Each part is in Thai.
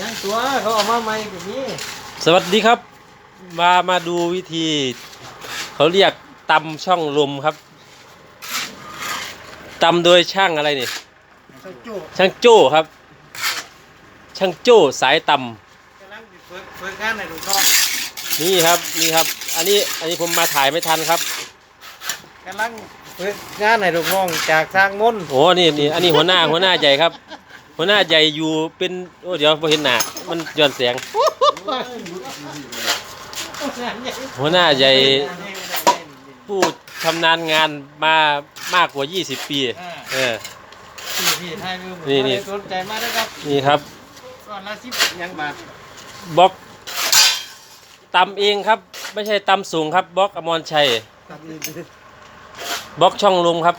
ยังตัวเขาเอามาใหม่แบบนี้สวัสดีครับ มามาดูวิธี เขาเรียกตำช่องลมครับตำโดยช่างอะไรนี่ใส่จุช่างโจ้ครับ ช่างโจ้สายตกำลังฝึกฝึกงานในลูกน้องำนี่ครับนี่ครับ อันนี้อันนี้ผมมาถ่ายไม่ทันครับกำลังฝึกงานในลูกน้องจากทางมนต์โอ้นี่นี่อันนี้หัวหน้าหัวหน้าใหญ่ครับ หัวหน้าใหญ่อยู่เป็นโอ้เดี๋ยวพอเห็นหน้ามันย้อนแสง หัวหน้าใหญ่ผู้ชำนาญงานมามากกว่า 20 ปี เออ พี่พี่ไทยมือนี่นี่ สนใจมากนะครับนี่ครับก่อนละสิบยังบาทบล็อกตำเองครับ ไม่ใช่ตำสูงครับบล็อกอมรชัยบล็อกช่องลมครับ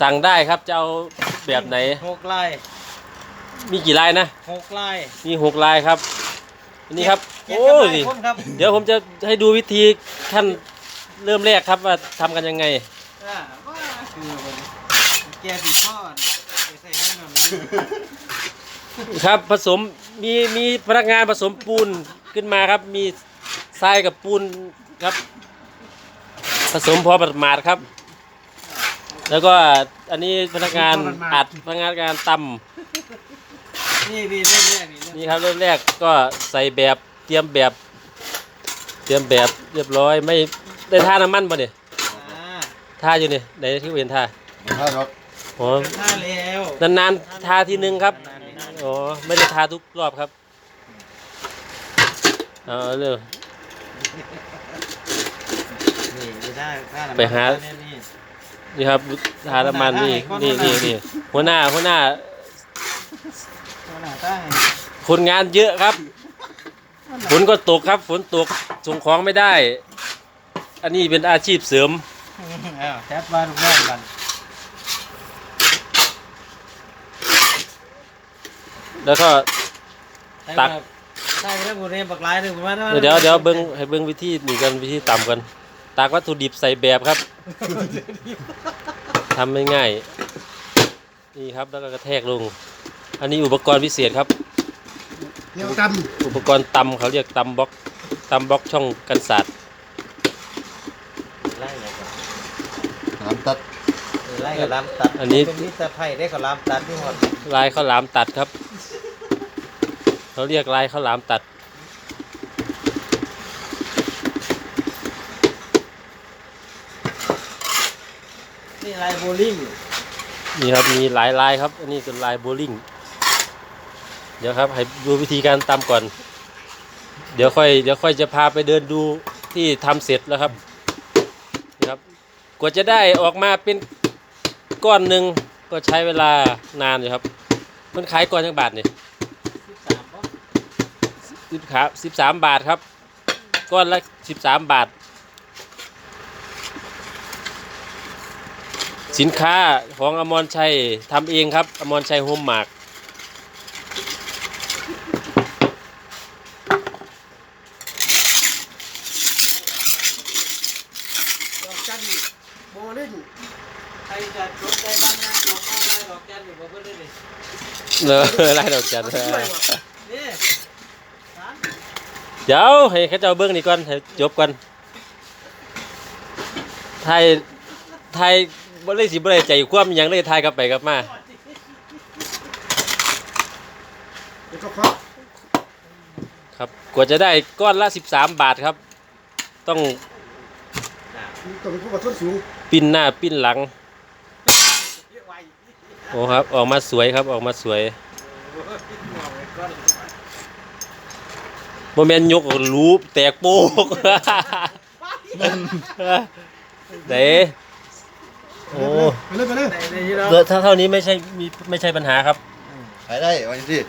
สั่งได้ครับจะเอาแบบไหนหกลาย มีกี่ลายนะหกลายมีหกลายครับอันนี้ครับเจ็ดโอ้กับยลายคนครับเดี๋ยวผมจะให้ดูวิธีขั้นเริ่มแรกครับว่าทำกันยังไงอ่าว่าคือมันแกติดทอดไปใส่ให้หน่อยครับผสมมีมีพนักงานผสมปูนขึ้นมาครับ มีทรายกับปูนครับ ผสมพอประมาทครับ แล้วก็อันนี้พนักงานอัดพนักงานต นี่นี่เรื่องแรกนี่ำนี่ครับเริ่มแรกก็ใส่แบบเตรียมแบบ เตรียมแบบเรียบร้อยไม่ได้ท่าน้ำมันป่ะเนี่ยอ่าท่าอยู่เนี่ยไหนที่เห็นท่าถ้ารถอ๋อท่าแล้วนานๆทาทีนึงครับอ๋อไม่ได้ทาทุกรอบครับเอาเร็ว นี่จะได้ท่าไปหาเนี่ยนี่นี่ครับทาน้ำมันนี่นี่นี่นี่หัวหน้าหัวหน้าท่าหน้าตั้ง คนงานเยอะครับ ฝนก็ตกครับ ฝนตกส่งของไม่ได้ อันนี้เป็นอาชีพเสริมอ้าวแทบมาลูกน้องกันแล้วก็ตักใช่ไปแล้วหมดเลยบักหลายเลยผมว่าเดี๋ยวเดี๋ยวเบิ้งให้เบิ้งวิธีนี่กันวิธีต่ำกันตักวัตถุดิบใส่แบบครับทำไม่ง่ายนี่ครับแล้วก็กระแทกลง อันนี้อุปกรณ์พิเศษครับ เดี๋ยวตอุปกรณ์ตำเขาเรียกตำบล็อกตำบล็อกช่องกันศาสตร์ไล่เลยครับำน้ำตัดไล่กับลามตัดอันนี้เป็นมิตรไผ่ได้กับลามตัดที่หมดลายข้าวหลามตัดครับเขาเรียกลายข้าวหลามตัด นี่ลายโบลิ่งนี่ครับมีหลายลายครับ อันนี้เป็นลายโบลิ่ง เดี๋ยวครับให้ดูวิธีการตำก่อน เดี๋ยวค่อยเดี๋ยวค่อยจะพาไปเดินดูที่ทำเสร็จแล้วครับนี่ครับกว่าจะได้ออกมาเป็นก้อนหนึ่งก็ใช้เวลานานอยู่ครับ มันขายก้อนยังบาทนี่สิบสามสิบขาสิบสามบาทครับ ก้อนละสิบสามบาท สินค้าของอมรชัยทำเองครับ อมรชัยโฮมมาร์ก ดอกจันโบลิ่งใครจะสนใจบ้านงานดอกอะไรดอกจันอยู่บ่เพิ่นเลยดิ เนอไล่ดอกจันทร์เดี๋ยวให้เขาเจ้าเบิ้งนี่ก่อนให้จบก่อนไทยไทยบ่ได้สิบ่ได้ใจความหยังเลยไทยกลับไปกลับมาครับกว่าจะได้ก้อนละ 13 บาทครับ ต้องตรงนี้ผู้ประทุนสูงปิ้นหน้าปิ้นหลัง โอ้ครับ ออกมาสวยครับออกมาสวยโมเมนยกรูปแตกโป๊กเด๋โอ้ไปเลยไปเลยไหนในที่เราเรือถ้าเท่านี้ไม่ใช่มีไม่ใช่ปัญหาครับไปได้วันที่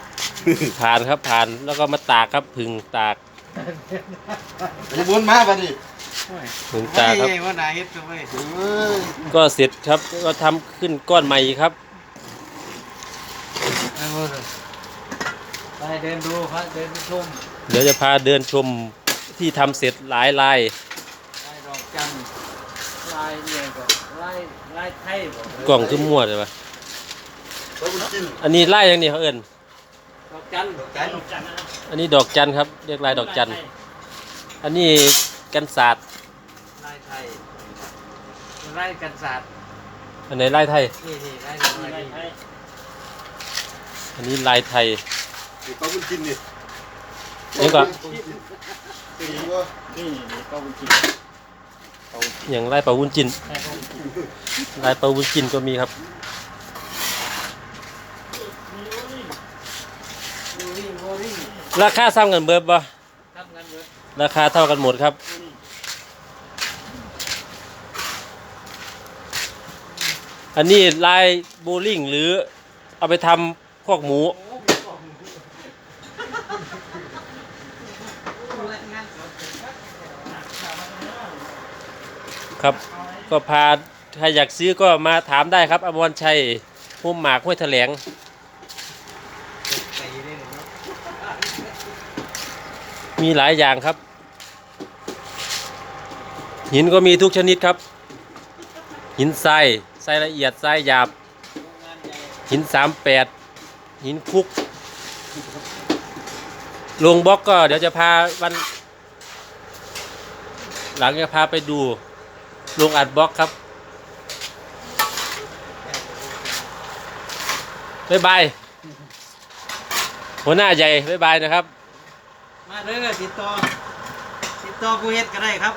ผ่านครับผ่านแล้วก็มาตากครับผึ่งตากไปบุญมาไปดิผึ่งตากครับไม่ว่าไหนเฮ็ดตัวไว้เอ้ยก็เสร็จครับก็ทำขึ้นก้อนใหม่อีกครับ เอาเถอะไปเดินดูครับเดินชมเดี๋ยวจะพาเดินชมที่ทำเสร็จหลายลายลายดอกจันทร์ลายเนี่ยก็ลายลายไทยบ่กล่องขึ้นมั่วเลยปะปลาบุญจินอันนี้ไล่ยังนี่เขาเอินดอกจันกันอันนี้ดอกจันครับเรียกลายดอกจันอันนี้กันศาสตร์ลายไทยไล่กันศาสตร์อันไหนลายไทยนี่นี่ไล่ไล่ไทย อันนี้ลายไทยปลาบุญจินนี่นี่ก็สีว่านี่นี่ก็วิธีอย่างลายปลาวุ้นจินลายปลาวุ้นจินก็มีครับโบลิ่งโบลิ่งราคาซ้ำกันเบิดบ่ทำงานเบิดราคาเท่ากันหมดครับอันนี้ลายโบลิ่งหรือเอาไปทำ พวกหมูครับ ก็พาใครอยากซื้อก็มาถามได้ครับ อมรชัยพุ่มหมากห้วยแถลงมีหลายอย่างครับ หินก็มีทุกชนิดครับ หินทรายทรายละเอียดทรายหยาบ หินสามแปด หินคุกลงบล็อกก็เดี๋ยวจะพาวัน หลังจะพาไปดูลงอัดบล็อกครับบ๊ายบายหัวหน้าใหญ่บ๊ายบายนะครับ มาเด้อติดต่อ ติดต่อผู้เฮ็ดก็ได้ครับ